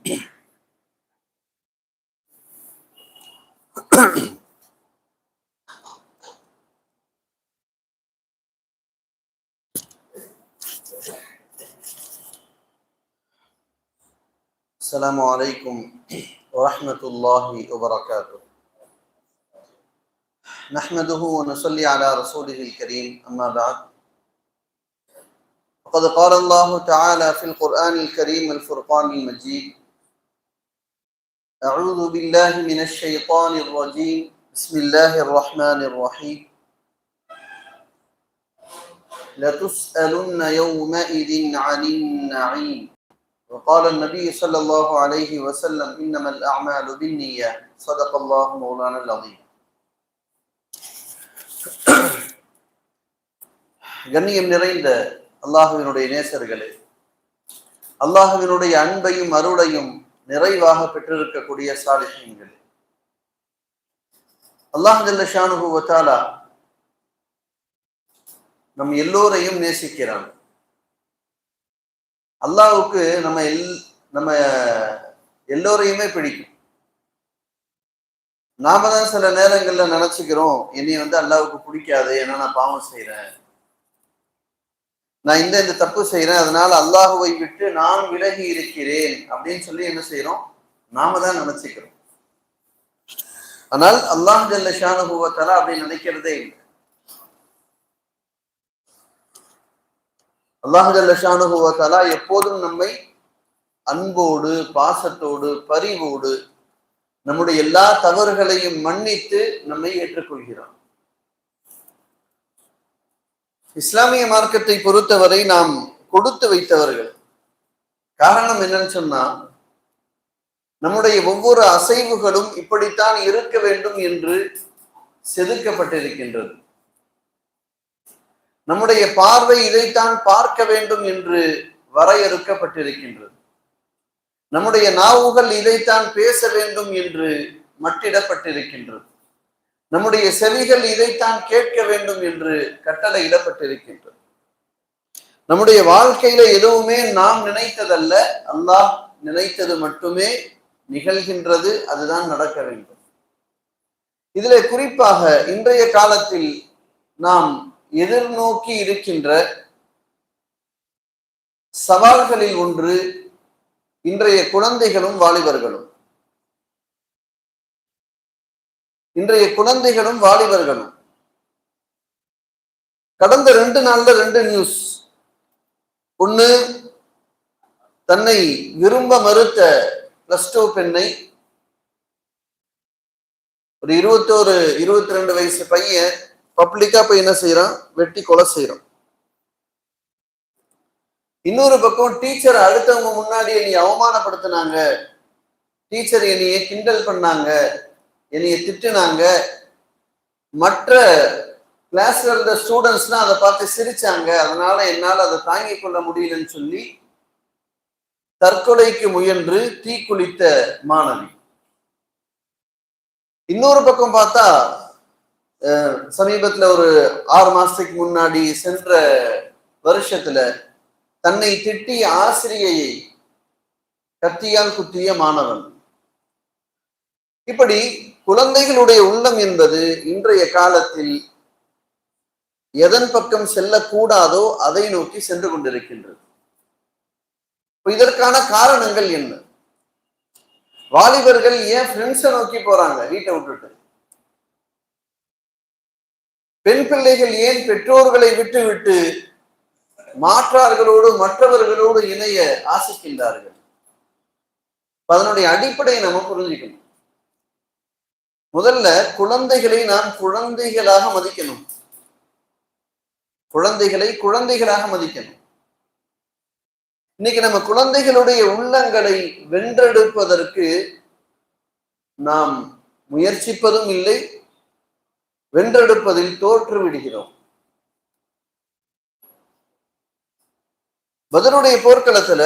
السلام عليكم ورحمة الله وبركاته. نحمده ونصلي على رسوله الكريم أما بعد. فقد قال الله تعالى في القرآن الكريم الفرقان المجيد أعوذ بالله من الشيطان الرجيم بسم الله الرحمن الرحيم لتسألن يومئذ عن النعيم وقال النبي صلى الله عليه وسلم إنما الأعمال بالنيات صدق الله مولانا العظيم கண்ணியம் நிறைந்த அல்லாஹுவினுடைய நேசர்களே அல்லாஹுவினுடைய அன்பையும் அருளையும் நிறைவாக பெற்றிருக்கக்கூடிய சாலிஹீன்கள். அல்லாஹ் ஷானுகு வத்தாலா நம் எல்லோரையும் நேசிக்கிறான். அல்லாவுக்கு நம்ம எல் நம்ம எல்லோரையுமே பிடிக்கும். நாம தான் சில நேரங்கள்ல நினைச்சுக்கிறோம் என்னை வந்து அல்லாவுக்கு பிடிக்காது ஏன்னா நான் பாவம் செய்யறேன் நான் இந்த இந்த தப்பு செய்யறேன் அதனால அல்லாஹுவை விட்டு நான் விலகி இருக்கிறேன் அப்படின்னு சொல்லி என்ன செய்யறோம் நாம தான் நினைச்சுக்கிறோம். ஆனால் அல்லாஹ் ஜல்ல ஷானுபவத்தால அப்படி நினைக்கிறதே இல்லை. அல்லாஹல்லா எப்போதும் நம்மை அன்போடு பாசத்தோடு பரிவோடு நம்முடைய எல்லா தவறுகளையும் மன்னித்து நம்மை ஏற்றுக்கொள்கிறான். இஸ்லாமிய மார்க்கத்தை பொறுத்தவரை நாம் கொடுத்து வைத்தவர்கள். காரணம் என்னன்னு சொன்னா நம்முடைய ஒவ்வொரு அசைவுகளும் இப்படித்தான் இருக்க வேண்டும் என்று செதுக்கப்பட்டிருக்கின்றது. நம்முடைய பார்வை இதைத்தான் பார்க்க வேண்டும் என்று வரையறுக்கப்பட்டிருக்கின்றது. நம்முடைய நாவுகள் இதைத்தான் பேச வேண்டும் என்று மட்டிடப்பட்டிருக்கின்றது. நம்முடைய செவிகள் இதைத்தான் கேட்க வேண்டும் என்று கட்டளை இடப்பட்டிருக்கின்றது. நம்முடைய வாழ்க்கையில எதுவுமே நாம் நினைத்ததல்ல அல்லாஹ் நினைத்தது மட்டுமே நிகழ்கின்றது அதுதான் நடக்க வேண்டும். இதுல குறிப்பாக இன்றைய காலத்தில் நாம் எதிர்நோக்கி இருக்கின்ற சவால்களில் ஒன்று இன்றைய குழந்தைகளும் வாலிபர்களும். இன்றைய குழந்தைகளும் வாலிபர்களும். கடந்த ரெண்டு நாள்ல ரெண்டு நியூஸ் ஒண்ணு தன்னை விரும்ப மறுத்த பிளஸ் டூ பெண்ணை. ஒரு இருபத்தோரு இருபத்தி ரெண்டு வயசு பையன் பப்ளிக்கா போய் என்ன செய்யறான் வெட்டி கொலை செய்யறான் இன்னொரு பக்கம் டீச்சர் அடுத்தவங்க முன்னாடி என்னை அவமானப்படுத்தினாங்க. டீச்சர் என்னைய கிண்டல் பண்ணாங்க. என்னைய திட்டுனாங்க. மற்ற கிளாஸ்ல இருந்த ஸ்டூடெண்ட்ஸ்லாம் அதை பார்த்து சிரிச்சாங்க. அதனால என்னால் அதை தாங்கிக் கொள்ள முடியலன்னு சொல்லி தற்கொலைக்கு முயன்று தீக்குளித்த மாணவி. இன்னொரு பக்கம் பார்த்தா சமீபத்துல ஒரு ஆறு மாசத்துக்கு முன்னாடி சென்ற வருஷத்துல தன்னை திட்டிய ஆசிரியையை கத்தியால் குத்திய மாணவன். இப்படி குழந்தைகளுடைய உள்ளம் என்பது இன்றைய காலத்தில் எதன் பக்கம் செல்லக்கூடாதோ அதை நோக்கி சென்று கொண்டிருக்கின்றது. இதற்கான காரணங்கள் என்ன? வாலிபர்கள் ஏன் ஃப்ரெண்ட்ஸை நோக்கி போறாங்க? வீட்டை விட்டுட்டு. பெண் பிள்ளைகள் ஏன் பெற்றோர்களை விட்டு விட்டு மாற்றார்களோடு மற்றவர்களோடு இணைய ஆசிக்கின்றார்கள்? அதனுடைய அடிப்படையை நம்ம புரிஞ்சுக்கணும். முதல்ல குழந்தைகளை நாம் குழந்தைகளாக மதிக்கணும். குழந்தைகளை குழந்தைகளாக மதிக்கணும். இன்னைக்கு நம்ம குழந்தைகளுடைய உள்ளங்களை வென்றெடுப்பதற்கு நாம் முயற்சிப்பதும் இல்லை வென்றெடுப்பதில் தோற்று விடுகிறோம். பதருடைய போர்க்களத்துல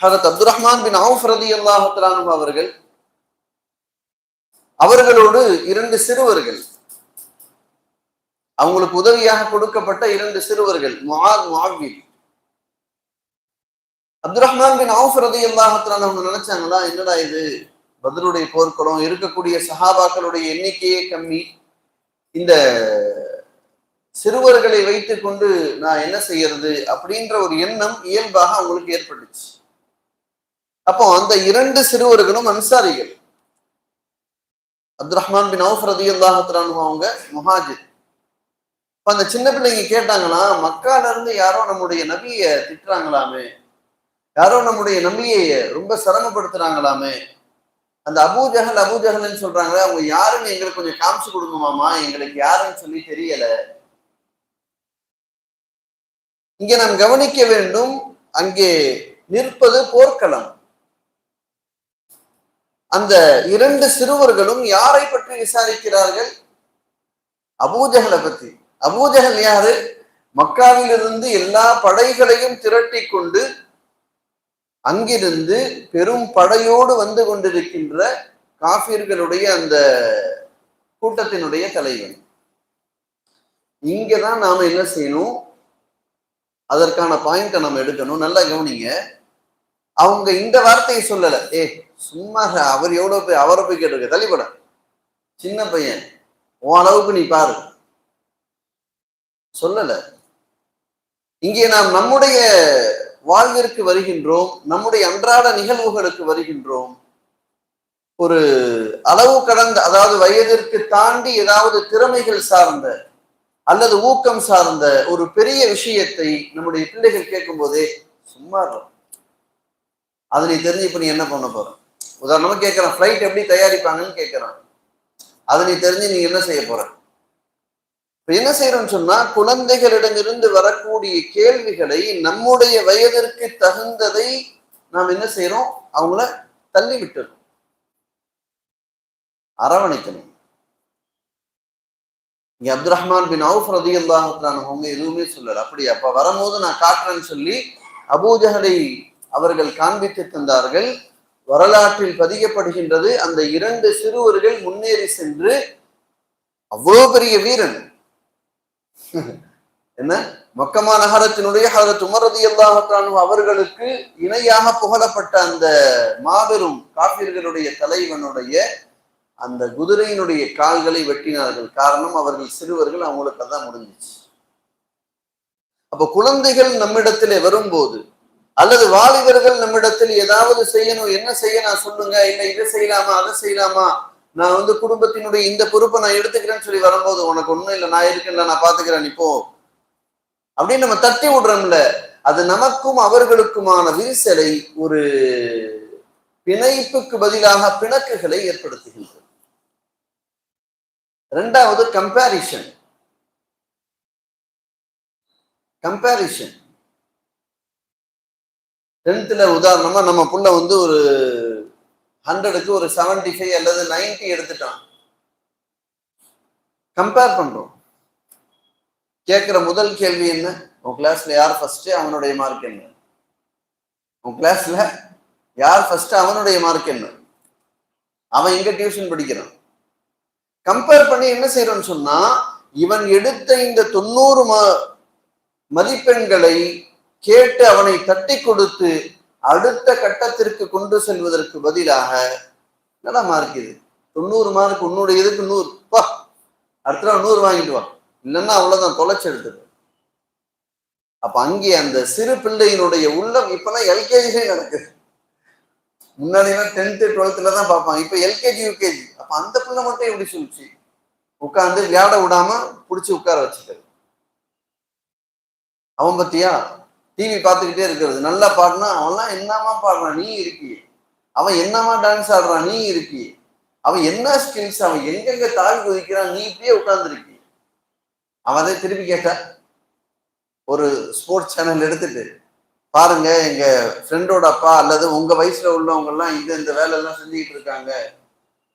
ஹரத் அப்துல் ரஹ்மான் பின் அவுஃப் ரதி அல்லாஹு அவர்கள் அவர்களோடு இரண்டு சிறுவர்கள். அவங்களுக்கு உதவியாக கொடுக்கப்பட்ட இரண்டு சிறுவர்கள் முஆத் முஆவில் அப்துல் ரஹ்மான் பின் அவுஃப் ரதி அவங்க நினைச்சாங்களா என்னடா இது? பதிலுடைய போர்க்களம் இருக்கக்கூடிய சஹாபாக்களுடைய எண்ணிக்கையே கம்மி. இந்த சிறுவர்களை வைத்து கொண்டு நான் என்ன செய்யறது அப்படின்ற ஒரு எண்ணம் இயல்பாக அவங்களுக்கு ஏற்பட்டுச்சு. அப்போ அந்த இரண்டு சிறுவர்களும் அன்சாரிகள். அப்து ரஹ்மான் பின் அவுஃப் ரதி அவங்க முஹாஜிர். இப்போ அந்த சின்ன பிள்ளைங்க கேட்டாங்கன்னா மக்கால இருந்து யாரோ நம்முடைய நபிய திட்டுறாங்களாமே யாரோ நம்முடைய நபியை ரொம்ப சிரமப்படுத்துறாங்களாமே அந்த அபூஜகல் அபூஜகல்னு சொல்றாங்க அவங்க யாருன்னு எங்களுக்கு கொஞ்சம் காமிச்சு கொடுக்குமாமா எங்களுக்கு யாருன்னு சொல்லி தெரியல. இங்கே நாம் கவனிக்க வேண்டும் அங்கே நிற்பது போர்க்களம். அந்த இரண்டு சிறுவர்களும் யாரை பற்றி விசாரிக்கிறார்கள்? அபூஜகலை பத்தி. அபூஜகல் யாரு? மக்காவிலிருந்து எல்லா படைகளையும் திரட்டி கொண்டு அங்கிருந்து பெரும் படையோடு வந்து கொண்டிருக்கின்ற காஃபிர்களுடைய அந்த கூட்டத்தினுடைய தலைவன். இங்கதான் நாம என்ன செய்யணும்? அதற்கான பாயிண்ட நம்ம எடுக்கணும். நல்லா கவனிங்க. அவங்க இந்த வார்த்தையை சொல்லல. ஏ சும்மா அவர் எவ்வளவு போய் அவரை போய் கேட்டிருக்க? தள்ளிப்பட. சின்ன பையன் உன் அளவுக்கு நீ பாரு. சொல்லல. இங்கே நாம் நம்முடைய வாழ்விற்கு வருகின்றோம் நம்முடைய அன்றாட நிகழ்வுகளுக்கு வருகின்றோம். ஒரு அளவு கடந்த அதாவது வயதிற்கு தாண்டி ஏதாவது திறமைகள் சார்ந்த அல்லது ஊக்கம் சார்ந்த ஒரு பெரிய விஷயத்தை நம்முடைய பிள்ளைகள் கேட்கும் போதே சும்மா இருக்கும். அது நீ தெரிஞ்சு இப்ப நீ என்ன பண்ண போற? உதாரணமாக கேட்கறான் ஃப்ளைட் எப்படி தயாரிப்பாங்கன்னு கேட்கறான் அதை நீ தெரிஞ்சு நீ என்ன செய்ய போற? இப்போ என்ன செய்யறோம்னு சொன்னா குழந்தைகளிடமிருந்து வரக்கூடிய கேள்விகளை நம்முடைய வயதிற்கு தகுந்ததை நாம் என்ன செய்யறோம் அவங்கள தள்ளி விட்டுறோம் அரவணைக்கணும். இங்க அப்துல் ரஹ்மான் பின் அவுஃப் ரதி அவங்க எதுவுமே சொல்லல. அப்படி அப்ப வரும்போது நான் காட்டுறேன்னு சொல்லி அபூஜகலை அவர்கள் காண்பித்து தந்தார்கள். வரலாற்றில் பதியப்படுகின்றது அந்த இரண்டு சிறுவர்கள் முன்னேறி சென்று அவ்வளோ பெரிய வீரன். என்ன? மக்கமா நகரத்தினுடைய ஹரத் உமரதி அல்லாஹானு அவர்களுக்கு இணையாக புகழப்பட்ட அந்த மாபெரும் காப்பீர்களுடைய தலைவனுடைய அந்த குதிரையினுடைய கால்களை வெட்டினார்கள். காரணம் அவர்கள் சிறுவர்கள் அவங்களுக்கு அதான் முடிஞ்சிச்சு. அப்ப குழந்தைகள் நம்மிடத்திலே வரும்போது அல்லது வாலிபர்கள் நம்மிடத்தில் ஏதாவது செய்யணும் என்ன செய்ய நான் சொல்லுங்க. இல்லை இதை செய்யலாமா அதை செய்யலாமா? நான் வந்து குடும்பத்தினுடைய இந்த பொறுப்பை நான் எடுத்துக்கிறேன்னு சொல்லி வரும்போது உனக்கு ஒண்ணும் இல்லை நான் இருக்கேன்ல நான் பாத்துக்கிறேன் இப்போ அப்படின்னு நம்ம தட்டி விடுறோம்ல. அது நமக்கும் அவர்களுக்குமான விரிசலை ஒரு பிணைப்புக்கு பதிலாக பிணக்குகளை ஏற்படுத்துகின்றது. ரெண்டாவது கம்பேரிஷன் கம்பேரிஷன் டென்த்தில் உதாரணமாக நம்ம புள்ள வந்து ஒரு ஹண்ட்ரடுக்கு ஒரு செவன்டி ஃபைவ் அல்லது நைன்டி எடுத்துட்டான். கம்பேர் பண்ணுறோம் கேட்குற முதல் கேள்வி என்ன? உன் கிளாஸில் யார் ஃபஸ்ட்டு அவனுடைய மார்க் என்ன? உன் கிளாஸில் யார் ஃபஸ்ட்டு அவனுடைய மார்க் என்ன? அவன் எங்கே டியூஷன் படிக்கிறான்? கம்பேர் பண்ணி என்ன செய்யறோம்னு சொன்னா இவன் எடுத்த இந்த தொண்ணூறு ம மதிப்பெண்களை கேட்டு அவனை தட்டி கொடுத்து அடுத்த கட்டத்திற்கு கொண்டு செல்வதற்கு பதிலாக என்னடா மார்க் இது? தொண்ணூறு மார்க் உன்னுடைய இதுக்கு நூறு? வா அடுத்த நாள் நூறு வாங்கிட்டு வா. இல்லைன்னா அவ்வளவுதான் தொலைச்சி எடுத்துரு அப்ப அங்கே அந்த சிறு பிள்ளையினுடைய உள்ளம் இப்பெல்லாம் எல்கேஜிலே நடக்குது. முன்னாடிலாம் டென்த்து டுவெல்த்துல தான் பார்ப்பாங்க. இப்ப எல்கேஜி யூகேஜி அப்ப அந்த பிள்ளை மட்டும் எப்படி சொல்லிச்சு? உட்காந்து விளையாட விடாம புடிச்சு உட்கார வச்சுக்கிறது அவன் பத்தியா? டிவி பார்த்துக்கிட்டே இருக்கிறது. நல்லா பாடினா அவன்லாம் என்னமா பாடுறான் நீ இருக்கியே அவன் என்னமா டான்ஸ் ஆடுறான் நீ இருக்கியே அவன் என்ன ஸ்கில்ஸ் அவன் எங்கெங்க தாவி குதிக்கிறான்? நீ இப்படியே உட்கார்ந்துருக்கி. அவன் அதை திருப்பி கேட்டா ஒரு ஸ்போர்ட்ஸ் சேனல் எடுத்துட்டு பாருங்க எங்க ஃப்ரெண்டோட அப்பா அல்லது உங்க வயசுல உள்ளவங்க எல்லாம் இந்த இந்த வேலை எல்லாம் செஞ்சுக்கிட்டு இருக்காங்க.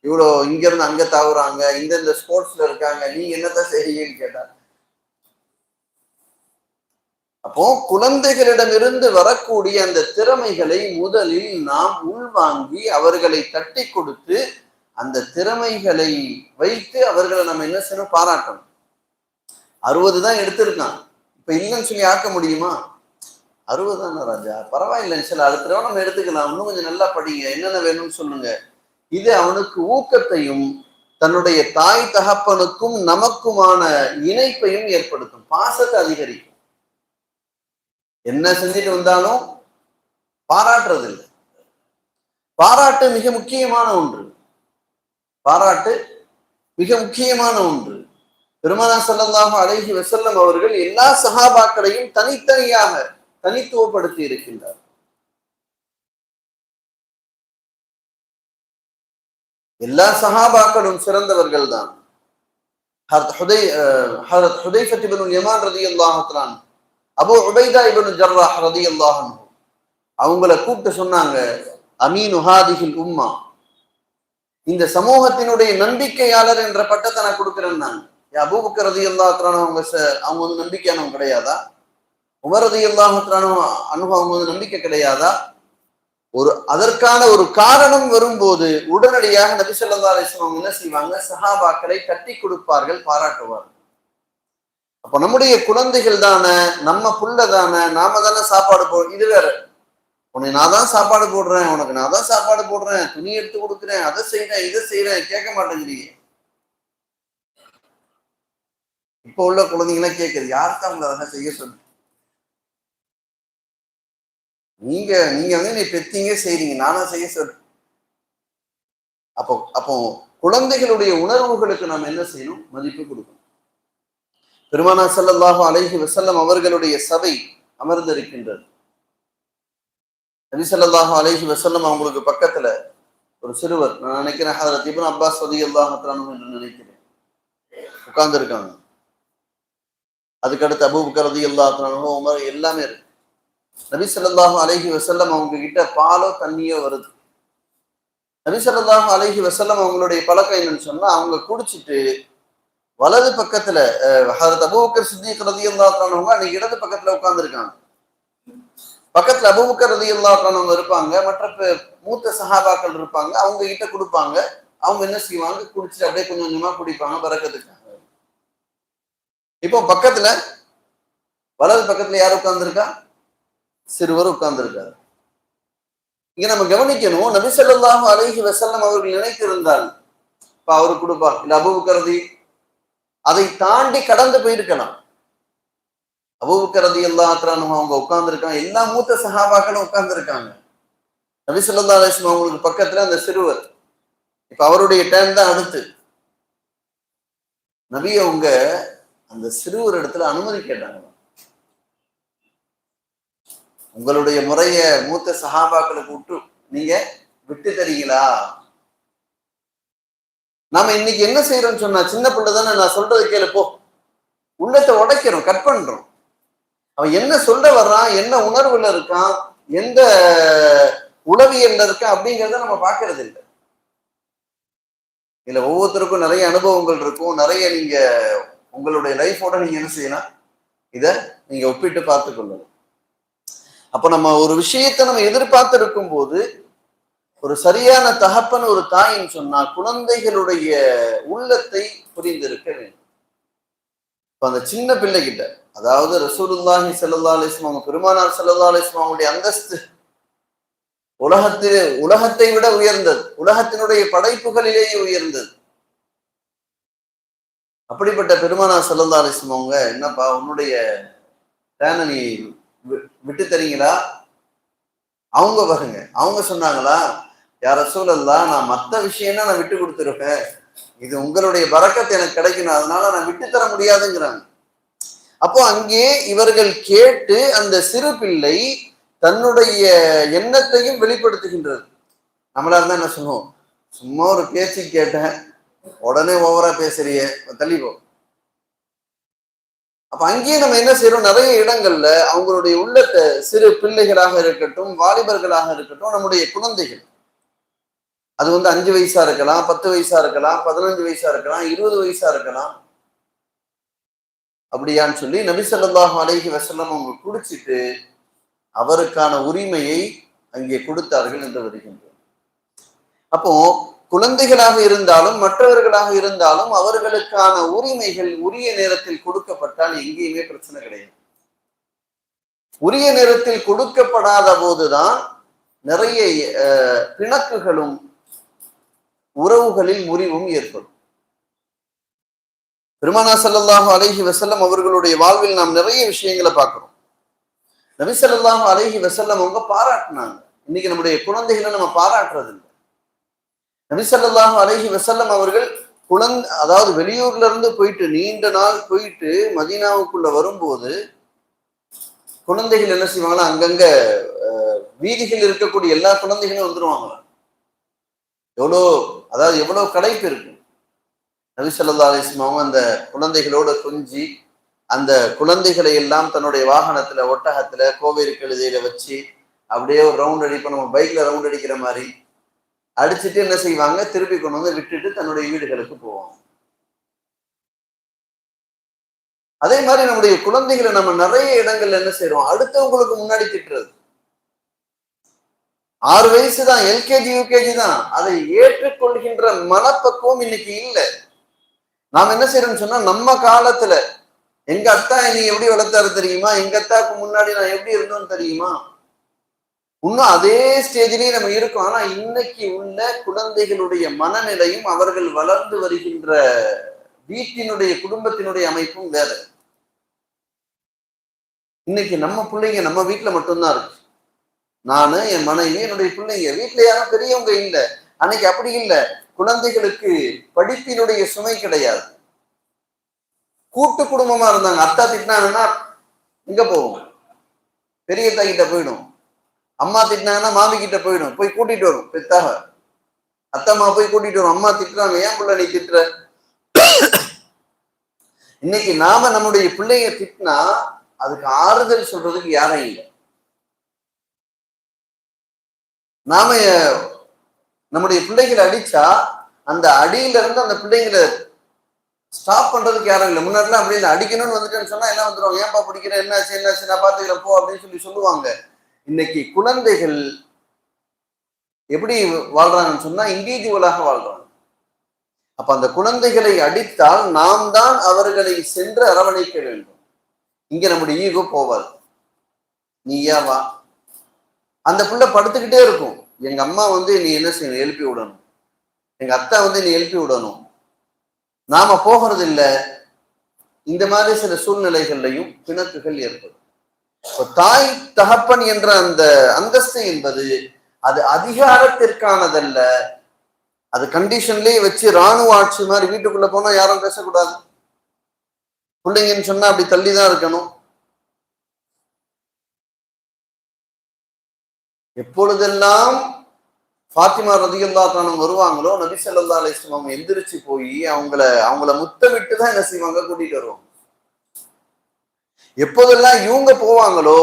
இவ்வளோ இங்க இருந்து அங்க தாவுறாங்க. இந்த இந்த ஸ்போர்ட்ஸ்ல இருக்காங்க. நீ என்னதான் செய்றீங்கன்னு கேட்டா அப்போ குழந்தைகளிடமிருந்து வரக்கூடிய அந்த திறமைகளை முதலில் நாம் உள்வாங்கி அவர்களை தட்டி கொடுத்து அந்த திறமைகளை வைத்து அவர்களை நம்ம என்ன செய்யணும்? பாராட்டணும். அறுபது தான் எடுத்திருக்கான். இப்ப இல்லைன்னு சொல்லி ஆக்க முடியுமா? அறுபது தானே ராஜா? பரவாயில்லைன்னு சில அடுத்த தடவை நம்ம எடுத்துக்கலாம். இன்னும் கொஞ்சம் நல்லா படிங்க. என்னென்ன வேணும்னு சொல்லுங்க. இது அவனுக்கு ஊக்கத்தையும் தன்னுடைய தாய் தகப்பனுக்கும் நமக்குமான இணைப்பையும் ஏற்படுத்தும். பாசத்தை அதிகரிக்கும். என்ன செஞ்சுட்டு வந்தாலும் பாராட்டுறது இல்லை பாராட்டு மிக முக்கியமான ஒன்று. பாராட்டு மிக முக்கியமான ஒன்று. பெருமனா செல்லந்தாக அழகி வஸல்லம் அவர்கள் எல்லா சகாபாக்களையும் தனித்தனியாக தனித்துவப்படுத்தி இருக்கின்றார். எல்லா சகாபாக்களும் சிறந்தவர்கள் தான் அபோ உபைதா இபனு ஜர்ராஹ் ரதி அல்லாஹன் அவங்கள கூப்பிட்டு சொன்னாங்க அமீன் உஹாதிஹில் உம்மா. இந்த சமூகத்தினுடைய நம்பிக்கையாளர் என்ற பட்டத்தை நான் கொடுக்குறேன் நான். அபூபக்கர் ரதி அல்லாத்ரான அவங்க அவங்க வந்து நம்பிக்கையானவங்க கிடையாதா? உமர் ரதி அல்லாஹத்ரான அனுபவம் அவங்க வந்து நம்பிக்கை கிடையாதா? ஒரு அதற்கான ஒரு காரணம் வரும்போது உடனடியாக நபி ஸல்லல்லாஹு அலைஹி என்ன செய்வாங்க? சஹாபாக்களை கட்டி கொடுப்பார்கள் பாராட்டுவார்கள். அப்ப நம்முடைய குழந்தைகள் தானே நம்ம புள்ள தானே நாம தானே சாப்பாடு போ இது வேற. உனக்கு நான் தான் சாப்பாடு போடுறேன் உனக்கு நான் தான் சாப்பாடு போடுறேன் துணி எடுத்து கொடுக்குறேன் அதை செய்யறேன் இதை செய்யறேன் கேட்க மாட்டேங்கிறீங்க. இப்போ உள்ள குழந்தைங்களாம் கேட்குது யாருக்கு அவங்கள அதெல்லாம் செய்ய சொல்லு நீங்க நீங்க வந்து நீ பெத்தீங்க செய்றீங்க நானா செய்ய சொல்லு அப்போ அப்போ குழந்தைகளுடைய உணர்வுகளுக்கு நாம் என்ன செய்யணும்? மதிப்பு கொடுக்கணும். பெருமானா ஸல்லல்லாஹு அலஹி வசல்லம் அவர்களுடைய சபை அமர்ந்திருக்கின்றது. நபி சல்லாஹு அலஹி வசல்லம் அவங்களுக்கு பக்கத்துல ஒரு சிறுவர் நான் நினைக்கிறேன் ஹதரத் இப்னு அப்பாஸ் சதி தஆலா என்று நினைக்கிறேன். உட்கார்ந்து இருக்காங்க அதுக்கடுத்து அபூப் கரதி தஆலா உமர் எல்லாமே இருக்கு. நபி சல்லாஹு அலஹி வசல்லம் அவங்க கிட்ட பாலோ தண்ணியோ வருது. நபி சல்லாஹு அலஹி வசல்லம் அவங்களுடைய பழக்கம் என்னன்னு சொன்னா அவங்க குடிச்சிட்டு வலது பக்கத்துல அஹ், ஹதரத் அபூபக்கர் சித்திக் ரதி அல்லாத்தானவங்க அன்னைக்கு இடது பக்கத்துல உட்கார்ந்துருக்காங்க. பக்கத்துல அபூபக்கர் ரதி அல்லாத்தானவங்க இருப்பாங்க. மற்ற மூத்த சஹாபாக்கள் இருப்பாங்க. அவங்க கிட்ட கொடுப்பாங்க. அவங்க என்ன செய்வாங்க? குடிச்சிட்டு அப்படியே கொஞ்சம் கொஞ்சமா குடிப்பாங்க பறக்கத்துக்காக இப்போ பக்கத்துல வலது பக்கத்துல யார் உட்கார்ந்துருக்கா? சிறுவர் உட்கார்ந்துருக்காரு. இங்க நம்ம கவனிக்கணும் நபிசல்லாஹு அலஹி வசல்லம் அவர்கள் நினைத்திருந்தால் இப்ப அவரு கொடுப்பா இல்ல அபூபக்கரதி அதை தாண்டி கடந்து போயிருக்கலாம் அபூபக்கரதி எல்லா அவங்க உட்கார்ந்துருக்காங்க. எல்லா மூத்த சகாபாக்களும் உட்கார்ந்துருக்காங்க. நபி ஸல்லல்லாஹு அலைஹி அவங்களுக்கு பக்கத்துல அந்த சிறுவர். இப்ப அவருடைய டைம் தான் அடுத்து. நபி அவங்க அந்த சிறுவர் இடத்துல அனுமதி கேட்டாங்க. உங்களுடைய முறைய மூத்த சகாபாக்களுக்கு விட்டு நீங்க விட்டு தரீங்களா நாம இன்னைக்கு என்ன செய்யறோம்னு சொன்னா சின்ன பிள்ளை தானே நான் சொல்றது கேளு போ. உள்ளத்தை உடைக்கிறோம் கட் பண்றோம். அவன் என்ன சொல்ல வர்றான் என்ன உணர்வுல இருக்கான் எந்த உளவியல்ல இருக்கான் அப்படிங்கிறத நம்ம பார்க்கறது இல்லை. இதுல ஒவ்வொருத்தருக்கும் நிறைய அனுபவங்கள் இருக்கும். நிறைய நீங்க உங்களுடைய லைஃபோட நீங்க என்ன செய்யலாம்? இத நீங்க ஒப்பிட்டு பார்த்து கொள்ளணும். அப்ப நம்ம ஒரு விஷயத்தை நம்ம எதிர்பார்த்து இருக்கும் போது ஒரு சரியான தகப்பன் ஒரு தாயின்னு சொன்னா குழந்தைகளுடைய உள்ளத்தை புரிந்திருக்க வேண்டும். இப்ப அந்த சின்ன பிள்ளைகிட்ட அதாவது ரசூலுல்லாஹி சல்லா அலிஸ்லாம் அவங்க பெருமானார் சல்லா அலைஹி அவங்களுடைய அந்தஸ்து உலகத்தில் உலகத்தை விட உயர்ந்தது. உலகத்தினுடைய படைப்புகளிலேயே உயர்ந்தது. அப்படிப்பட்ட பெருமானார் சல்லா அலைஹி அவங்க என்னப்பா உன்னுடைய டேனை நீ வி- விட்டு தரீங்களா? அவங்க பாருங்க அவங்க சொன்னாங்களா யார சூழல்லாம் நான் மத்த விஷயம்னா நான் விட்டு கொடுத்துருப்பேன் இது உங்களுடைய பறக்கத்தை எனக்கு கிடைக்கணும். அதனால நான் விட்டு தர முடியாதுங்கிறாங்க. அப்போ அங்கே இவர்கள் கேட்டு அந்த சிறு பிள்ளை தன்னுடைய எண்ணத்தையும் வெளிப்படுத்துகின்றது. நம்மளா இருந்தா என்ன சொல்லுவோம்? சும்மா ஒரு பேச்சு கேட்டேன். உடனே ஓவரா பேசுறிய. தள்ளிப்போ. அப்ப அங்கேயே நம்ம என்ன செய்யறோம் நிறைய இடங்கள்ல அவங்களுடைய உள்ளத்தை சிறு பிள்ளைகளாக இருக்கட்டும் வாலிபர்களாக இருக்கட்டும் நம்முடைய குழந்தைகள். அது வந்து அஞ்சு வயசா இருக்கலாம் பத்து வயசா இருக்கலாம் பதினஞ்சு வயசா இருக்கலாம் இருபது வயசா இருக்கலாம். அப்படியான்னு சொல்லி நபி ஸல்லல்லாஹு அலைஹி வஸல்லம் அவங்க குடிச்சிட்டு அவருக்கான உரிமையை அங்கே கொடுத்தார்கள் என்று வருகின்றது அப்போ குழந்தைகளாக இருந்தாலும் மற்றவர்களாக இருந்தாலும் அவர்களுக்கான உரிமைகள் உரிய நேரத்தில் கொடுக்கப்பட்டால் எங்கேயுமே பிரச்சனை கிடையாது. உரிய நேரத்தில் கொடுக்கப்படாத போதுதான் நிறைய அஹ், பிணக்குகளும் உறவுகளில் முறிவும் ஏற்படும். பெருமானா சல்லாஹூ அலஹி வசல்லம் அவர்களுடைய வாழ்வில் நாம் நிறைய விஷயங்களை பார்க்கிறோம். நபி ஸல்லல்லாஹு அலஹி வசல்லம் அவங்க பாராட்டினாங்க. இன்னைக்கு நம்முடைய குழந்தைகளை நம்ம பாராட்டுறது இல்லை நபி சல்லாஹூ அலஹி வசல்லம் அவர்கள் குழந்தை அதாவது வெளியூர்ல இருந்து போயிட்டு நீண்ட நாள் போயிட்டு மதீனாவுக்குள்ள வரும்போது குழந்தைகள் என்ன செய்வாங்கன்னா அங்கங்க அஹ், வீதிகள் இருக்கக்கூடிய எல்லா குழந்தைகளும் வந்துருவாங்க எவ்வளோ அதாவது எவ்வளோ களைப்பு இருக்கும் நபி ஸல்லல்லாஹு அந்த குழந்தைகளோட கொஞ்சி அந்த குழந்தைகளை எல்லாம் தன்னுடைய வாகனத்துல ஒட்டகத்துல கோவேரி கழுதையில வச்சு அப்படியே ஒரு ரவுண்ட் அடிப்போம் நம்ம பைக்ல ரவுண்ட் அடிக்கிற மாதிரி. அடிச்சுட்டு என்ன செய்வாங்க? திருப்பி கொண்டு வந்து விட்டுட்டு தன்னுடைய வீடுகளுக்கு போவாங்க. அதே மாதிரி நம்முடைய குழந்தைகளை நம்ம நிறைய இடங்கள்ல என்ன செய்யறோம் அடுத்தவங்களுக்கு முன்னாடி திட்டுறது. ஆறு வயசு தான் எல்கேஜி யூகேஜி தான். அதை ஏற்றுக்கொள்கின்ற மனப்பக்குவம் இன்னைக்கு இல்லை. நாம் என்ன செய்யறோம்னு சொன்னா நம்ம காலத்துல எங்க அத்தா நீ எப்படி வளர்த்தாரு தெரியுமா? எங்க அத்தாக்கு முன்னாடி நான் எப்படி இருந்தோம்னு தெரியுமா? இன்னும் அதே ஸ்டேஜ்லயே நம்ம இருக்கோம். ஆனா இன்னைக்கு உள்ள குழந்தைகளுடைய மனநிலையும் அவர்கள் வளர்ந்து வருகின்ற வீட்டினுடைய குடும்பத்தினுடைய அமைப்பும் வேற. இன்னைக்கு நம்ம பிள்ளைங்க நம்ம வீட்டுல மட்டும்தான் இருக்கு. நானு என் மனைவி என்னுடைய பிள்ளைங்க வீட்டுல யாரும் பெரியவங்க இல்லை. அன்னைக்கு அப்படி இல்லை. குழந்தைகளுக்கு படிப்பினுடைய சுமை கிடையாது. கூட்டு குடும்பமா இருந்தாங்க. அத்தா திட்டினாங்கன்னா இங்க போவோம்? பெரிய அத்தா கிட்ட போயிடும். அம்மா திட்டினாங்கன்னா மாமி கிட்ட போயிடும். போய் கூட்டிட்டு வரும் பெத்தாக அத்தம்மா போய் கூட்டிட்டு வரும். அம்மா திட்டுறாங்க ஏன் பிள்ளை நீ திட்டுற? இன்னைக்கு நாம நம்முடைய பிள்ளைய திட்டினா அதுக்கு ஆறுதல் சொல்றதுக்கு யாரும் இல்லை. நாம நம்முடைய பிள்ளைகளை அடிச்சா அந்த அடியில இருந்து அந்த பிள்ளைங்களை ஸ்டாப் பண்றதுக்கு யாரும் இல்லை. முன்னாடிலாம் அப்படி இல்லை அடிக்கணும்னு வந்துட்டேன்னு சொன்னா என்ன வந்துடும் ஏன்பா பிடிக்கிற? என்னாச்சு? என்னாச்சு? நான் பாத்துக்கிறேன் போ அப்படின்னு சொல்லி சொல்லுவாங்க. இன்னைக்கு குழந்தைகள் எப்படி வாழ்றாங்கன்னு சொன்னா இண்டிவிஜுவலாக வாழ்றாங்க. அப்ப அந்த குழந்தைகளை அடித்தால் நாம் தான் அவர்களை சென்று அரவணைக்க வேண்டும். இங்க நம்முடைய ஈகோ போவாது. ஏன் வா? அந்த பிள்ளை படுத்துக்கிட்டே இருக்கும். எங்க அம்மா வந்து நீ என்ன செய்யணும்? எழுப்பி விடணும். எங்க அத்தா வந்து நீ எழுப்பி விடணும். நாம போகிறது இல்லை இந்த மாதிரி சில சூழ்நிலைகள்லையும் பிணக்குகள் ஏற்படும். இப்போ தாய் தகப்பன் என்ற அந்த அந்தஸ்து என்பது அது அதிகாரத்திற்கானதல்ல. அது கண்டிஷன்லயே வச்சு ராணுவ ஆட்சி மாதிரி வீட்டுக்குள்ள போனா யாரும் பேசக்கூடாது. பிள்ளைங்கன்னு சொன்னா அப்படி தள்ளிதான் இருக்கணும். எப்பொழுதெல்லாம் ஃபாத்திமா ரதியுல்லா தானம் வருவாங்களோ நபி ஸல்லல்லாஹு அலிஸ்லாம் அவங்க எந்திரிச்சு போய் அவங்கள அவங்கள முத்தமிட்டு தான் என்ன செய்வாங்க கூட்டிட்டு வருவாங்க. எப்போதெல்லாம் இவங்க போவாங்களோ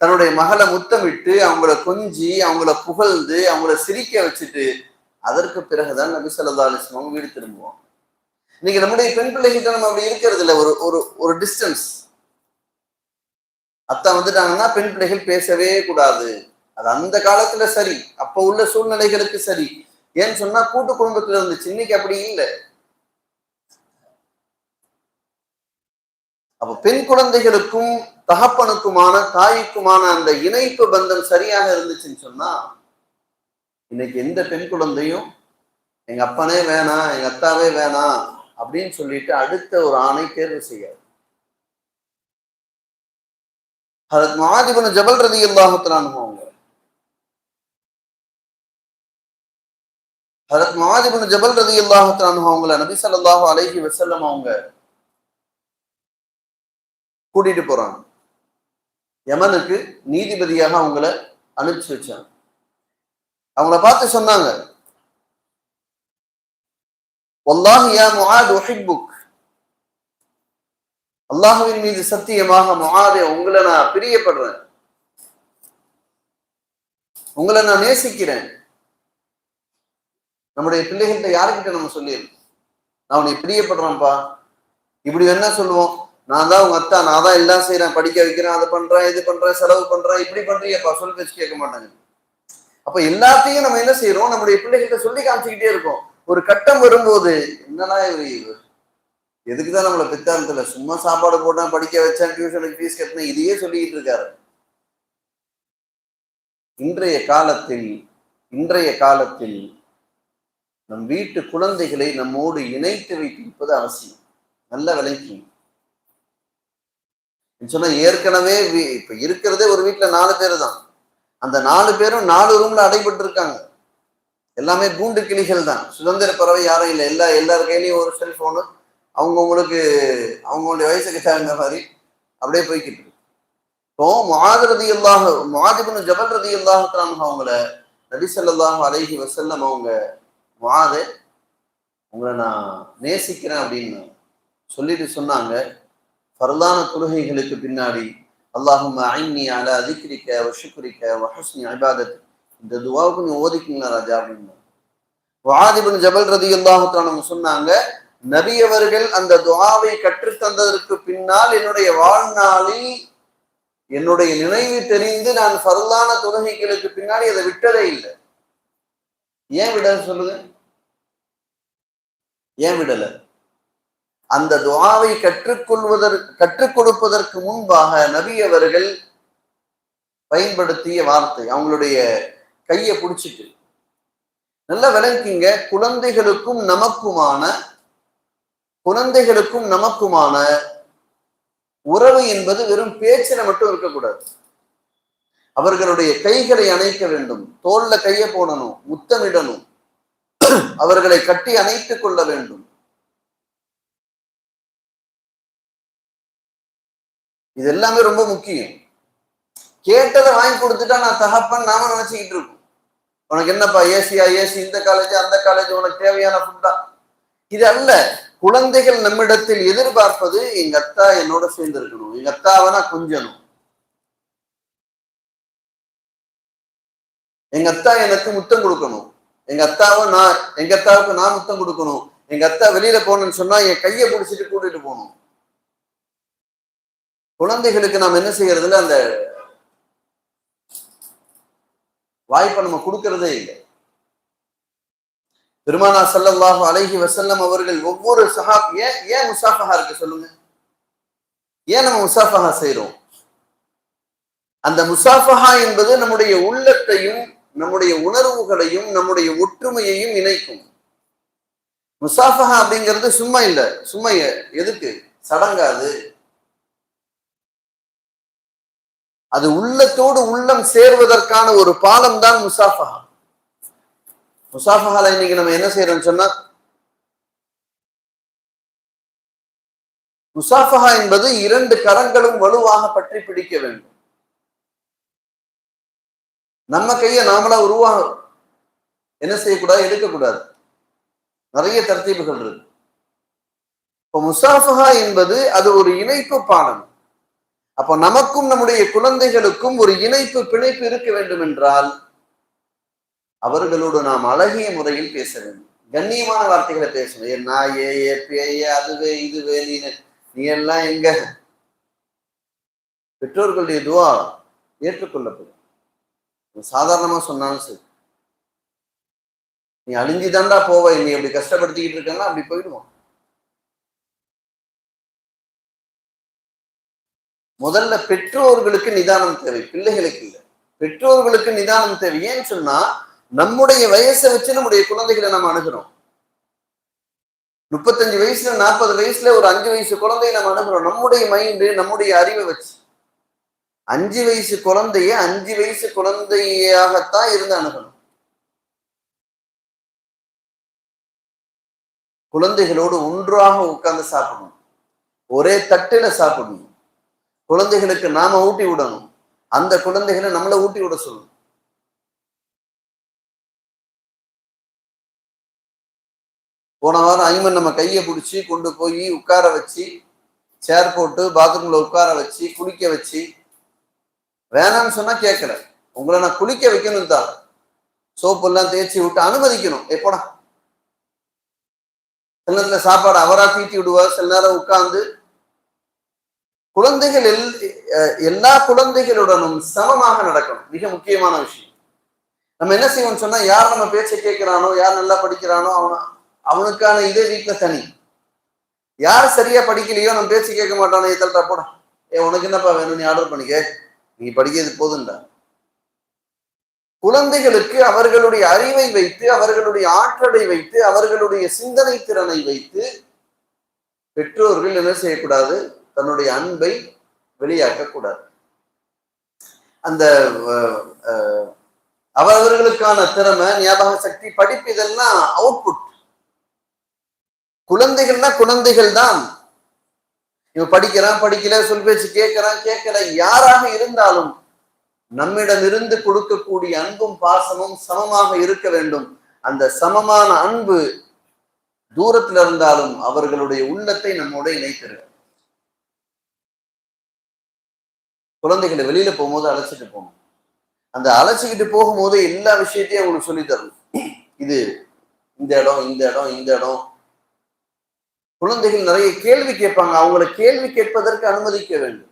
தன்னுடைய மகளை முத்தமிட்டு அவங்கள கொஞ்சி அவங்கள புகழ்ந்து அவங்கள சிரிக்க வச்சுட்டு அதற்கு பிறகுதான் நபி ஸல்லல்லாஹு அலிஸ்லாம் அவங்க வீடு திரும்புவாங்க. இன்னைக்கு நம்முடைய பெண் பிள்ளைகிட்ட நம்ம அப்படி இருக்கிறது இல்லை. ஒரு ஒரு ஒரு டிஸ்டன்ஸ் அத்தா வந்துட்டாங்கன்னா பெண் பிள்ளைகள் பேசவே கூடாது. அது அந்த காலத்துல சரி அப்ப உள்ள சூழ்நிலைகளுக்கு சரி. ஏன்னு சொன்னா கூட்டு குடும்பத்துல இருந்துச்சு. இன்னைக்கு அப்படி இல்லை. அப்ப பெண் குழந்தைகளுக்கும் தகப்பனுக்குமான தாய்க்குமான அந்த இணைப்பு பந்தம் சரியாக இருந்துச்சுன்னு சொன்னா இன்னைக்கு எந்த பெண் குழந்தையும் எங்க அப்பனே வேணாம் எங்க அத்தாவே வேணாம் அப்படின்னு சொல்லிட்டு அடுத்த ஒரு ஆணை தேர்வு செய்யாது. அதற்கு மாதிபன ஜபல் ரதி அல்லாஹுத்தலான் ஹரத் அதற்கு ஜபல் ரதி அல்லாஹத்தான் அவங்கள நபி ஸல்லல்லாஹு அலைஹி வசல்லம் அவங்க கூட்டிட்டு போறாங்க. யமனுக்கு நீதிபதியாக அவங்கள அனுப்பிச்சு வச்சாங்க. அவங்கள பார்த்து சொன்னாங்க வல்லாஹி யா முஆத் உஹிப்புக். அல்லாஹ்வின் மீது சத்தியமாக முஆதே உங்களை நான் பிரியப்படுறேன். உங்களை நான் நேசிக்கிறேன். நம்முடைய பிள்ளைகள்கிட்ட யாருக்கிட்ட நம்ம சொல்லியிருக்கோம் நான் உன்னை பிரியப்படுறேன்ப்பா. இப்படி என்ன சொல்லுவோம். நான் தான் உங்க அத்தா நான் தான் எல்லாம் செய்யறேன் படிக்க வைக்கிறேன் அதை பண்றேன் இது பண்றேன் செலவு பண்றேன். இப்படி பண்றியப்பா சொல் பேச்சு கேட்க மாட்டாங்க. அப்ப எல்லாத்தையும் நம்ம என்ன செய்யறோம் நம்முடைய பிள்ளைகிட்ட சொல்லி காமிச்சுக்கிட்டே இருக்கோம். ஒரு கட்டம் வரும்போது என்னன்னா இவர் இவர்? எதுக்குதான் நம்மளை பித்தாந்தத்துல சும்மா சாப்பாடு போட்டேன் படிக்க வச்சேன் டியூஷனுக்கு ஃபீஸ் கட்டினேன் இதையே சொல்லிக்கிட்டு இருக்காரு. இன்றைய காலத்தில் இன்றைய காலத்தில் நம் வீட்டு குழந்தைகளை நம்மோடு இணைத்து வைத்திருப்பது அவசியம். நல்ல விலைக்கு சொன்னா ஏற்கனவே இப்ப இருக்கிறதே ஒரு வீட்டுல நாலு பேர் தான் அந்த நாலு பேரும் நாலு ரூம்ல அடைபட்டு இருக்காங்க எல்லாமே கூண்டு கிளிகள் தான். சுதந்திர பறவை யாரும் இல்லை. எல்லா எல்லார் கையிலையும் ஒரு செல்போனு அவங்கவுங்களுக்கு அவங்களுடைய வயசுக்கு தகுந்த மாதிரி அப்படியே போய்கிட்டு இருக்கு. இப்போ மாதரதி இல்லாக மாதிபுன்னு ஜபல் ரதி இல்லாஹான் அவங்கள நபிசல்லாஹ் அலைஹி வசல்லம் அவங்க வாது உங்களை நான் நேசிக்கிறேன் அப்படின்னு சொல்லிட்டு சொன்னாங்க. பரதான தொழுகைகளுக்கு பின்னாடி அல்லாஹும் ஐன்னி அல அதிகரிக்க வஷுக்குரிக்க வஹஸ்னி அபாதத் இந்த துவாவுக்கு நீ ஓதிக்கிங்களா ராஜா அப்படின்னு. வாதிபின் ஜபல் ரதி அல்லாஹான் சொன்னாங்க நபி அவர்கள் அந்த துவாவை கற்றுத்தந்ததற்கு பின்னால் என்னுடைய வாழ்நாளில் என்னுடைய நினைவு தெரிந்து நான் பரலான தொழுகைகளுக்கு பின்னாடி அதை விட்டதே இல்லை. ஏன் விட சொல்லுங்க. ஏன் விடல? அந்த துவாவை கற்றுக்கொள்வதற்கு கற்றுக் கொடுப்பதற்கு முன்பாக நபி அவர்கள் பயன்படுத்திய வார்த்தை அவங்களுடைய கையை பிடிச்சிட்டு. நல்லா விளங்கிங்க குழந்தைகளுக்கும் நமக்குமான குழந்தைகளுக்கும் நமக்குமான உறவு என்பது வெறும் பேச்சில மட்டும் இருக்கக்கூடாது. அவர்களுடைய கைகளை அணைக்க வேண்டும். தோல்ல கையை போடணும் முத்தமிடணும். அவர்களை கட்டி அணைத்துக் கொள்ள வேண்டும். இது எல்லாமே ரொம்ப முக்கியம். கேட்டதை வாங்கி கொடுத்துட்டா நான் தகப்பன் நாம நினைச்சுக்கிட்டு இருக்கோம். உனக்கு என்னப்பா ஏசியா ஏசி இந்த காலேஜ் அந்த காலேஜ் உனக்கு தேவையான ஃபுட்டா இது அல்ல. குழந்தைகள் நம்மிடத்தில் எதிர்பார்ப்பது எங்க அத்தா என்னோட சேர்ந்து இருக்கணும். எங்க அத்தாவை நான் கொஞ்சணும். எங்க அத்தா எனக்கு முத்தம் கொடுக்கணும். எங்க அத்தாவை நான் எங்க அத்தாவுக்கு நான் முத்தம் கொடுக்கணும். எங்க அத்தா வெளியில போகணும்னு சொன்னா என் கையை பிடிச்சிட்டு கூட்டிட்டு போகணும். குழந்தைகளுக்கு நாம் என்ன செய்யறதுல அந்த வாய்ப்பை நம்ம கொடுக்கறதே இல்லை. பெருமானா சல்லல்லாஹு அலைஹி வசல்லம் அவர்கள் ஒவ்வொரு சஹாப் ஏன் ஏன் முசாஃபஹா இருக்கு சொல்லுங்க? ஏன் நம்ம முசாஃபஹா செய்யறோம் அந்த முசாஃபஹா என்பது நம்முடைய உள்ளத்தையும் நம்முடைய உணர்வுகளையும் நம்முடைய ஒற்றுமையையும் இணைக்கும். முசாஃபஹா அப்படிங்கிறது சும்மா இல்லை. சும்மா எதுக்கு? சடங்காது. அது உள்ளத்தோடு உள்ளம் சேர்வதற்கான ஒரு பாலம் தான் முசாஃபஹா. முசாஃபஹால இன்னைக்கு நம்ம என்ன செய்யறோம்னு சொன்னா முசாஃபஹா என்பது இரண்டு கரங்களும் வலுவாக பற்றி பிடிக்க வேண்டும். நம்ம கையை நாமளா உருவாக என்ன செய்யக்கூடாது? எடுக்கக்கூடாது. நிறைய தர்த்தீப்புகள் இருக்கு. இப்போ முசாஃபஹா என்பது அது ஒரு இணைப்பு பாடம். அப்போ நமக்கும் நம்முடைய குழந்தைகளுக்கும் ஒரு இணைப்பு பிணைப்பு இருக்க வேண்டும் என்றால் அவர்களோடு நாம் அழகிய முறையில் பேச வேண்டும். கண்ணியமான வார்த்தைகளை பேசணும் ஏ நாயே ஏ பேயே அதுவே இதுவே நீ நீ எல்லாம் எங்க? பெற்றோர்களுடைய துவா ஏற்றுக்கொள்ளப்படும். சாதாரணமா சொன்னாலும் சரி. நீ அழிஞ்சுதான்டா போவ நீ அப்படி கஷ்டப்படுத்திக்கிட்டு இருக்கன்னா அப்படி போயிடுவோம். முதல்ல பெற்றோர்களுக்கு நிதானம் தேவை பிள்ளைகளுக்கு இல்லை. பெற்றோர்களுக்கு நிதானம் தேவை. ஏன்னு சொன்னா நம்முடைய வயசை வச்சு நம்முடைய குழந்தைகளை நம்ம அணுகிறோம். முப்பத்தஞ்சு வயசுல நாற்பது வயசுல ஒரு அஞ்சு வயசு குழந்தைய நம்ம அணுகிறோம். நம்முடைய மைண்டு நம்முடைய அறிவை வச்சு. அஞ்சு வயசு குழந்தைய அஞ்சு வயசு குழந்தையாகத்தான் இருந்து அணுகணும். குழந்தைகளோடு ஒன்றாக உட்கார்ந்து சாப்பிடணும். ஒரே தட்டுல சாப்பிடணும். குழந்தைகளுக்கு நாம ஊட்டி விடணும். அந்த குழந்தைகளை நம்மளை ஊட்டி விட சொல்லணும். போன வாரம் ஐமன் நம்ம கையை பிடிச்சி கொண்டு போய் உட்கார வச்சு சேர் போட்டு பாத்ரூம்ல உட்கார வச்சு குளிக்க வச்சு வேணாம்னு சொன்னா கேட்கல. உங்களை நான் குளிக்க வைக்கணும் தான். சோப்பு எல்லாம் தேய்ச்சி விட்டு அனுமதிக்கணும். எப்போடா சில நேரத்துல சாப்பாடு அவரா தீட்டி விடுவார் சில நேரம் உட்கார்ந்து. குழந்தைகள் எல் எல்லா குழந்தைகளுடனும் சமமாக நடக்கணும். மிக முக்கியமான விஷயம். நம்ம என்ன செய்வோம்னு சொன்னா யார் நம்ம பேச்சை கேட்கிறானோ யார் நல்லா படிக்கிறானோ அவன் அவனுக்கான இதே வீட்டுல தனி. யார் சரியா படிக்கலையோ நம்ம பேச்சு கேட்க மாட்டானோ ஏத்தல்டா போடா. ஏ உனக்கு என்னப்பா வேணும்? நீ ஆர்டர் பண்ணிக்க நீ படிக்கிறது போதுண்டா. குழந்தைகளுக்கு அவர்களுடைய அறிவை வைத்து அவர்களுடைய ஆற்றலை வைத்து அவர்களுடைய சிந்தனை திறனை வைத்து பெற்றோர்கள் என்ன செய்யக்கூடாது? தன்னுடைய அன்பை வெளியாக்கக்கூடாது. அந்த அவர்களுக்கான திறமை ஞாபக சக்தி படிப்பு இதெல்லாம் அவுட்புட் குழந்தைகள்னா குழந்தைகள் தான் இவன் படிக்கிறான் படிக்கல சொல் பேச்சு கேட்கிறான் கேட்கல. யாராக இருந்தாலும் நம்மிடம் இருந்து கொடுக்கக்கூடிய அன்பும் பாசமும் சமமாக இருக்க வேண்டும். அந்த சமமான அன்பு தூரத்தில் இருந்தாலும் அவர்களுடைய உள்ளத்தை நம்மோட இணைத்திருக்க குழந்தைகளை வெளியில போகும்போது அழைச்சிட்டு போகணும். அந்த அழைச்சிக்கிட்டு போகும்போது எல்லா விஷயத்தையும் அவங்களுக்கு சொல்லி தரணும். இது இந்த இடம் இந்த இடம் இந்த இடம் குழந்தைகள் நிறைய கேள்வி கேட்பாங்க. அவங்களை கேள்வி கேட்பதற்கு அனுமதிக்க வேண்டும்.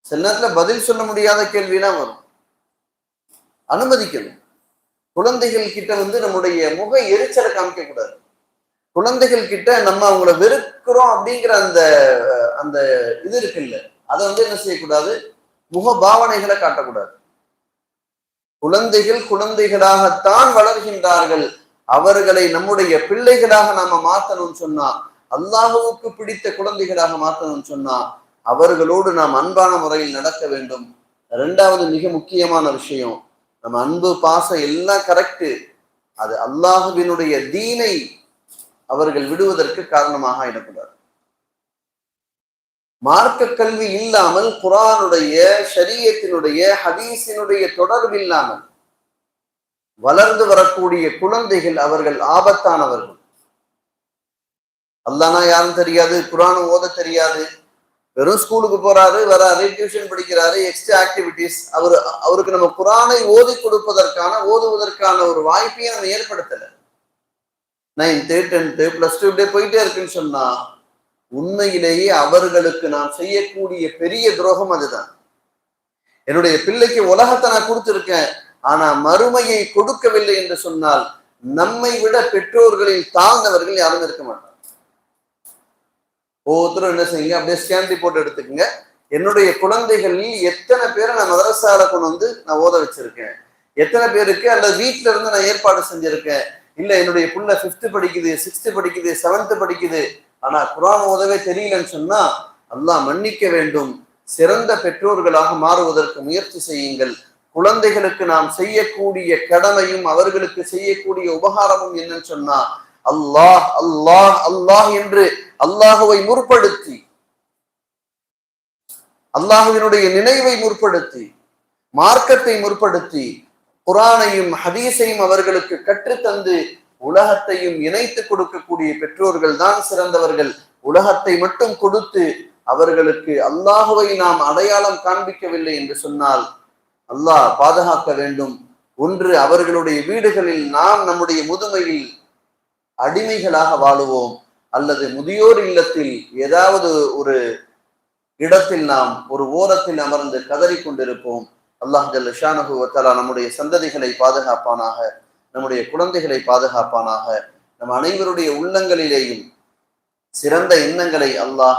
சில நேரத்துல பதில் சொல்ல முடியாத கேள்வியெல்லாம் வரும். அனுமதிக்கணும். குழந்தைகள் கிட்ட வந்து நம்முடைய முக எரிச்சலை காமிக்க கூடாது. குழந்தைகள் கிட்ட நம்ம அவங்கள வெறுக்கிறோம் அப்படிங்கிற அந்த அந்த இது இருக்குல்ல அதை வந்து என்ன செய்யக்கூடாது? முக பாவனைகளை காட்டக்கூடாது. குழந்தைகள் குழந்தைகளாகத்தான் வளர்கின்றார்கள். அவர்களை நம்முடைய பிள்ளைகளாக நாம மாத்தணும்னு சொன்னா அல்லாஹுவுக்கு பிடித்த குழந்தைகளாக மாத்தணும்னு சொன்னா அவர்களோடு நாம் அன்பான முறையில் நடக்க வேண்டும். ரெண்டாவது மிக முக்கியமான விஷயம் நம்ம அன்பு பாசம் எல்லாம் கரெக்டு அது அல்லாஹுவினுடைய தீனை அவர்கள் விடுவதற்கு காரணமாக ஆயிடக்கூடாது. மார்க்க கல்வி இல்லாமல் குரானுடைய ஷரியத்தினுடைய ஹதீஸினுடைய தொடர்பு இல்லாமல் வளர்ந்து வரக்கூடிய குழந்தைகள் அவர்கள் ஆபத்தானவர்கள். அல்லானா யாரும் தெரியாது குரானும் ஓத தெரியாது. வெறும் ஸ்கூலுக்கு போறாரு வராரு டியூஷன் படிக்கிறாரு எக்ஸ்ட்ரா ஆக்டிவிட்டிஸ் அவர் அவருக்கு நம்ம குரானை ஓதி கொடுப்பதற்கான ஓதுவதற்கான ஒரு வாய்ப்பையும் நம்ம ஏற்படுத்தல. நைன்த்து டென்த்து பிளஸ் டூ இப்படியே போயிட்டே இருக்குன்னு சொன்னா உண்மையிலேயே அவர்களுக்கு நான் செய்யக்கூடிய பெரிய துரோகம் அதுதான். என்னுடைய பிள்ளைக்கு உலகத்தை நான் கொடுத்துருக்கேன். ஆனா மறுமையை கொடுக்கவில்லை என்று சொன்னால் நம்மை விட பெற்றோர்களில் தாழ்ந்தவர்கள் யாரும் இருக்க மாட்டாங்க. ஒவ்வொருத்தரும் என்ன செய்யுங்க? அப்படியே ஸ்கேன் ரிப்போர்ட் எடுத்துக்கோங்க. என்னுடைய குழந்தைகளில் எத்தனை பேரை நான் மதரசால கொண்டு வந்து நான் ஓத வச்சிருக்கேன்? எத்தனை பேருக்கு அல்லது வீட்டுல இருந்து நான் ஏற்பாடு செஞ்சிருக்கேன்? இல்ல என்னுடைய புள்ள பிப்த் படிக்குது சிக்ஸ்த் படிக்குது செவன்த் படிக்குது. ஆனா குரான் ஓதவே தெரியலன்னு சொன்னா அல்லாஹ் மன்னிக்க வேண்டும். சிறந்த பெற்றோர்களாக மாறுவதற்கு முயற்சி செய்யுங்கள். குழந்தைகளுக்கு நாம் செய்யக்கூடிய கடமையும் அவர்களுக்கு செய்யக்கூடிய உபகாரமும் என்னன்னு சொன்னா அல்லாஹ் அல்லாஹ் அல்லாஹ் என்று அல்லாஹுவை முற்படுத்தி அல்லாஹுவினுடைய நினைவை முற்படுத்தி மார்க்கத்தை முற்படுத்தி குரானையும் ஹதீஸையும் அவர்களுக்கு கற்றுத்தந்து உலகத்தையும் இணைத்து கொடுக்கக்கூடிய பெற்றோர்கள் தான் சிறந்தவர்கள். உலகத்தை மட்டும் கொடுத்து அவர்களுக்கு அல்லாஹுவை நாம் அடையாளம் காண்பிக்கவில்லை என்று சொன்னால் அல்லாஹ் பாதுகாக்க வேண்டும். ஒன்று அவர்களுடைய வீடுகளில் நாம் நம்முடைய முதுமையில் அடிமைகளாக வாழுவோம். அல்லது முதியோர் இல்லத்தில் ஏதாவது ஒரு இடத்தில் நாம் ஒரு ஓரத்தில் அமர்ந்து கதறி கொண்டிருப்போம். அல்லாஹ் ஜல்ல ஷானஹுவத்தலா நம்முடைய சந்ததிகளை பாதுகாப்பானாக நம்முடைய குழந்தைகளை பாதுகாப்பானாக நம் அனைவருடைய உள்ளங்களிலேயும் சிறந்த எண்ணங்களை அல்லாஹ்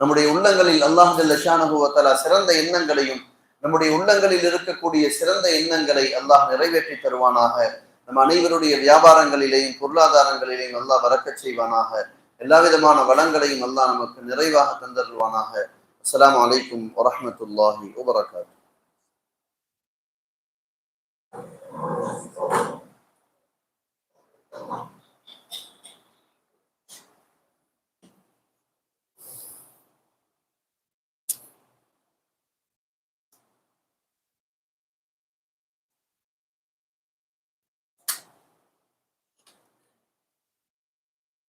நம்முடைய உள்ளங்களில் அல்லாஹ் ஜல்ல சிறந்த எண்ணங்களையும் நம்முடைய உள்ளங்களில் இருக்கக்கூடிய சிறந்த எண்ணங்களை அல்லாஹ் நிறைவேற்றி தருவானாக. நம் அனைவருடைய வியாபாரங்களிலேயும் பொருளாதாரங்களிலேயும் அல்லாஹ் வரக்கச் செய்வானாக. எல்லா விதமான வளங்களையும் அல்லாஹ் நமக்கு நிறைவாக தந்தருவானாக. அஸ்லாம் வலைக்கும் வரமத்துல்லாஹி வபரகாத்து